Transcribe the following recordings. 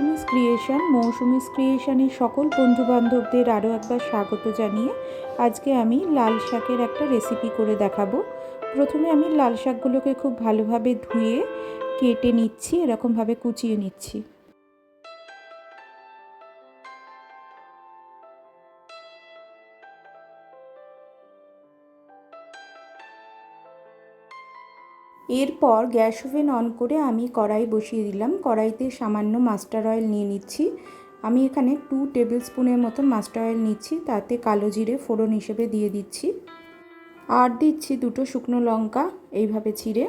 Mousumi's creation, Mousumi's ক্রিয়েশনের সকল বন্ধুবান্ধবদের আরও একবার স্বাগত জানিয়ে আজকে আমি লাল শাকের একটা রেসিপি করে দেখাবো। প্রথমে আমি লাল শাকগুলোকে খুব ভালোভাবে ধুয়ে কেটে নিচ্ছি, এরকমভাবে কুচিয়ে নিচ্ছি। এরপর গ্যাস ওভেন অন করে আমি কড়াই বসিয়ে দিলাম। কড়াইতে সামান্য মাস্টার অয়েল নিয়ে নিচ্ছি। আমি এখানে টু টেবিল স্পুনের মতো মাস্টার অয়েল নিচ্ছি। তাতে কালো জিরে ফোড়ন হিসেবে দিয়ে দিচ্ছি। আর দিচ্ছি দুটো শুকনো লঙ্কা এইভাবে ছিঁড়ে।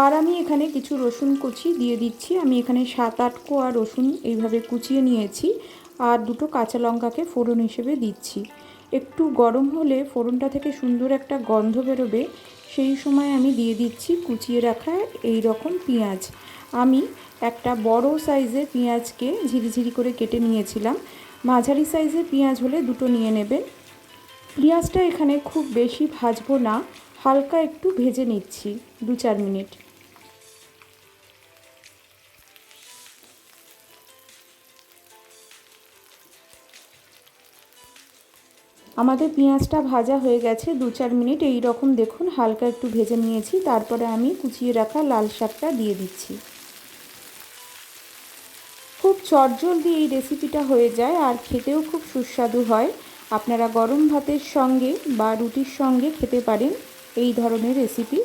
আর আমি এখানে কিছু রসুন কুচি দিয়ে দিচ্ছি। আমি এখানে সাত আট কোয়া রসুন এইভাবে কুচিয়ে নিয়েছি। আর দুটো কাঁচা লঙ্কাকে ফোড়ন হিসেবে দিচ্ছি। একটু গরম হলে ফোড়নটা থেকে সুন্দর একটা গন্ধ বেরোবে। সেই সময় আমি দিয়ে দিচ্ছি কুচিয়ে রাখা এই রকম পেঁয়াজ। আমি একটা বড় সাইজের পেঁয়াজকে ঝিরিঝিরি করে কেটে নিয়েছিলাম। মাঝারি সাইজের পেঁয়াজ হলে দুটো নিয়ে নেবেন। পেঁয়াজটা এখানে খুব বেশি ভাজবো না, হালকা একটু ভেজে নিচ্ছি, দু চার মিনিট। আমাদের পেঁয়াজটা ভাজা হয়ে গেছে দু চার মিনিট। এই রকম দেখুন, হালকা একটু ভেজে নিয়েছি। তারপরে আমি কুচিয়ে রাখা লাল শাকটা দিয়ে দিচ্ছি। খুব চটজলদি এই রেসিপিটা হয়ে যায় আর খেতেও খুব সুস্বাদু হয়। আপনারা গরম ভাতের সঙ্গে বা রুটির সঙ্গে খেতে পারেন এই ধরনের রেসিপি।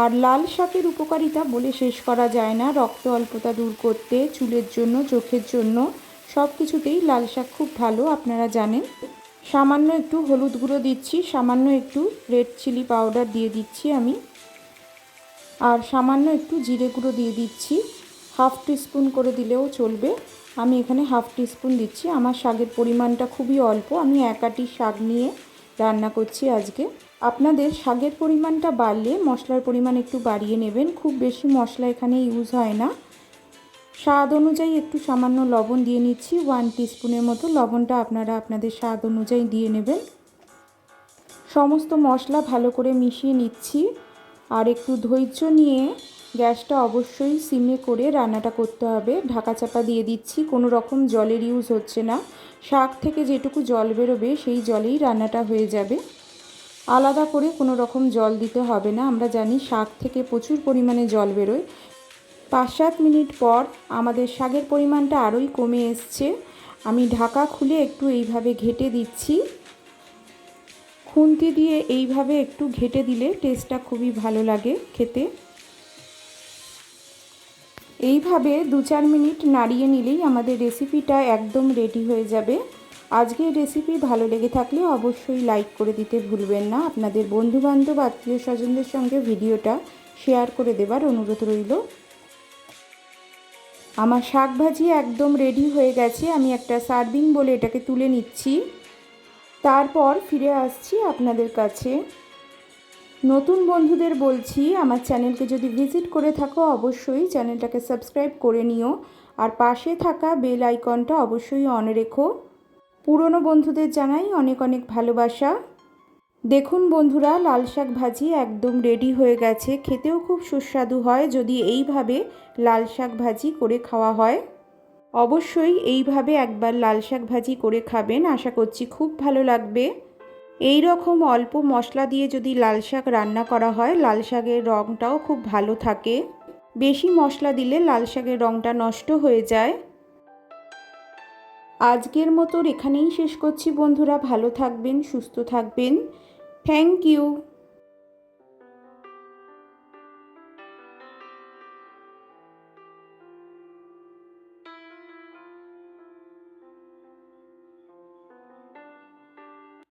আর লাল শাকের উপকারিতা বলে শেষ করা যায় না। রক্ত অল্পতা দূর করতে, চুলের জন্য, চোখের জন্য সব কিছুতেই লাল শাক খুব ভালো, আপনারা জানেন। সামান্য একটু হলুদ গুঁড়ো দিচ্ছি, সামান্য একটু রেড চিলি পাউডার দিয়ে দিচ্ছি আমি। আর সামান্য একটু জিরে গুঁড়ো দিয়ে দিচ্ছি। হাফ টিস্পুন করে দিলেও চলবে। আমি এখানে হাফ টিস্পুন দিচ্ছি। আমার শাকের পরিমাণটা খুবই অল্প। আমি একাটি শাক নিয়ে রান্না করছি আজকে। আপনাদের শাকের পরিমাণটা বাড়লে মশলার পরিমাণ একটু বাড়িয়ে নেবেন। খুব বেশি মশলা এখানে ইউজ হয় না। স্বাদ অনুযায়ী একটু সামান্য লবণ দিয়ে নিচ্ছি। ওয়ান টিস্পুনের মতো লবণটা আপনারা আপনাদের স্বাদ অনুযায়ী দিয়ে নেবেন। সমস্ত মশলা ভালো করে মিশিয়ে নিচ্ছি। আর একটু ধৈর্য নিয়ে গ্যাসটা অবশ্যই সিমে করে রান্নাটা করতে হবে। ঢাকা চাপা দিয়ে দিচ্ছি। কোনো রকম জলের ইউজ হচ্ছে না। শাক থেকে যেটুকু জল বেরোবে সেই জলেই রান্নাটা হয়ে যাবে। আলাদা করে কোনো রকম জল দিতে হবে না। আমরা জানি শাক থেকে প্রচুর পরিমাণে জল বেরোয়। পাঁচ সাত মিনিট পর আমাদের শাকের পরিমাণটা আরোই কমে এসছে। আমি ঢাকা খুলে একটু এইভাবে ঘেটে দিচ্ছি। খুন্তি দিয়ে এইভাবে একটু ঘেটে দিলে টেস্টটা খুবই ভালো লাগে খেতে। এইভাবে দু চার মিনিট নাড়িয়ে নিলেই আমাদের রেসিপিটা একদম রেডি হয়ে যাবে। আজকের রেসিপি ভালো লেগে থাকলে অবশ্যই লাইক করে দিতে ভুলবেন না। আপনাদের বন্ধুবান্ধব আত্মীয় স্বজনদের সঙ্গে ভিডিওটা শেয়ার করে দেবার অনুরোধ রইল। আমার শাক ভাজি একদম রেডি হয়ে গেছে, আমি একটা সার্ভিং বলে এটাকে তুলে নিচ্ছি। তারপর ফিরে আসছি আপনাদের কাছে। নতুন বন্ধুদের বলছি, আমার চ্যানেলকে যদি ভিজিট করে থাকো অবশ্যই চ্যানেলটাকে সাবস্ক্রাইব করে নিও, আর পাশে থাকা বেল আইকনটা অবশ্যই অন রেখো। পুরনো বন্ধুদের জানাই অনেক অনেক ভালোবাসা। দেখুন বন্ধুরা, লাল শাক ভাজি একদম রেডি হয়ে গেছে। খেতেও খুব সুস্বাদু হয় যদি এইভাবে লাল শাক ভাজি করে খাওয়া হয়। অবশ্যই এইভাবে একবার লাল শাক ভাজি করে খাবেন, আশা করছি খুব ভালো লাগবে। এই রকম অল্প মশলা দিয়ে যদি লাল শাক রান্না করা হয়, লাল শাকের রঙটাও খুব ভালো থাকে। বেশি মশলা দিলে লাল শাকের রঙটা নষ্ট হয়ে যায়। আজকের মতো এখানেই শেষ করছি বন্ধুরা, ভালো থাকবেন, সুস্থ থাকবেন। Thank you